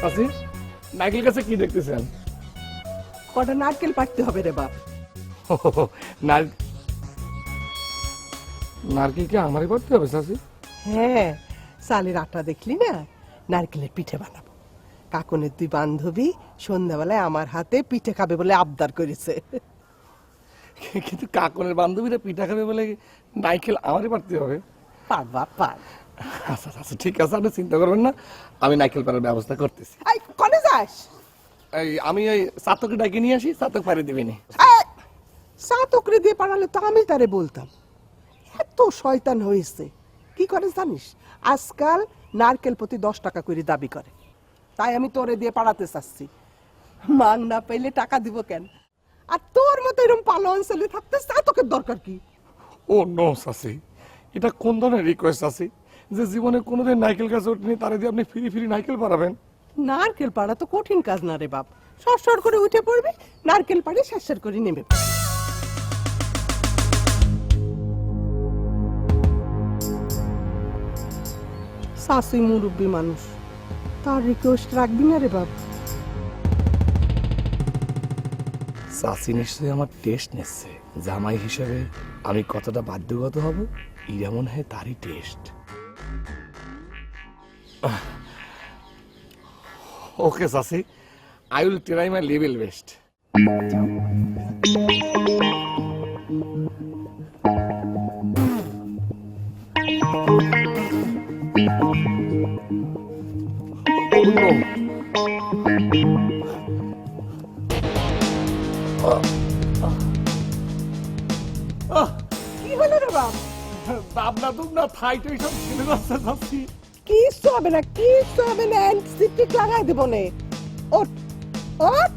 চাচি নাইকেল কাছে কি দেখতেছেন? কটা নারকেল পাড়তে হবে রে বাপ। নার- নারকেল কি আমারই করতে হবে চাচি হ্যাঁ চালের আটা দেখলি না? নারকেলের পিঠে বানাবো। কাকনের দুই বান্ধবী সন্ধ্যাবেলায় আমার হাতে পিঠে খাবে বলে আবদার করেছে। কিন্তু কাকনের বান্ধবীরা পিঠা খাবে বলে নাইকেল আমারই পারতে হবে। পার বাপ পার। আচ্ছা আচ্ছা ঠিক আছে আপনি চিন্তা করবেন না। আমি নাইকেল পাড়ার ব্যবস্থা করতেছি। এই কনে যাস? এই আমি ওই চাতকে ডাকে নিয়ে আসি চাতক পাড়ে দিবিনি চাতকরে দিয়ে পাঠালে তো আমি তারে বলতাম। এত শয়তান হয়েছে। কি করে জানিস? আজকাল নারকেল প্রতি দশ টাকা করে দাবি করে। তাই আমি তোরে দিয়ে পাড়াতে চাচ্ছি। মান না পেলে টাকা দিব কেন? আর তোর মতো এরকম পালো অঞ্চলে থাকতে চাতকের দরকার কি? ও নো চাচি এটা কোন ধরনের রিকোয়েস্ট আছে যে জীবনে কোনোদিন নাইকেল গাছ ওঠেনি তারে দিয়ে আপনি ফিরি ফিরি নাইকেল পাড়াবেন নারকেল পাড়া তো কঠিন কাজ না রে বাপ। সর করে উঠে পড়বে নারকেল পাড়ে শেষ করে নেমে পড়বে। শাশুই মুরব্বী মানুষ তার রিকোয়েস্ট রাখবি না রে বাপ। চাচি নিশ্চয়ই আমার টেস্ট নিচ্ছে। জামাই হিসেবে আমি কতটা বাধ্যগত হব? এটা মনে হয় তারই টেস্ট ওকে চাচি I will try my level best কি হলো রে বাপ? দাবনা দুবনা ফাইট টই সব ছেড়ে যাচ্ছে। যাচ্ছি কিচ্ছু হবে না, কিচ্ছু হবে না অ্যান্টিসেপ্টিক লাগাই দেবো নে। ওট ওঠ।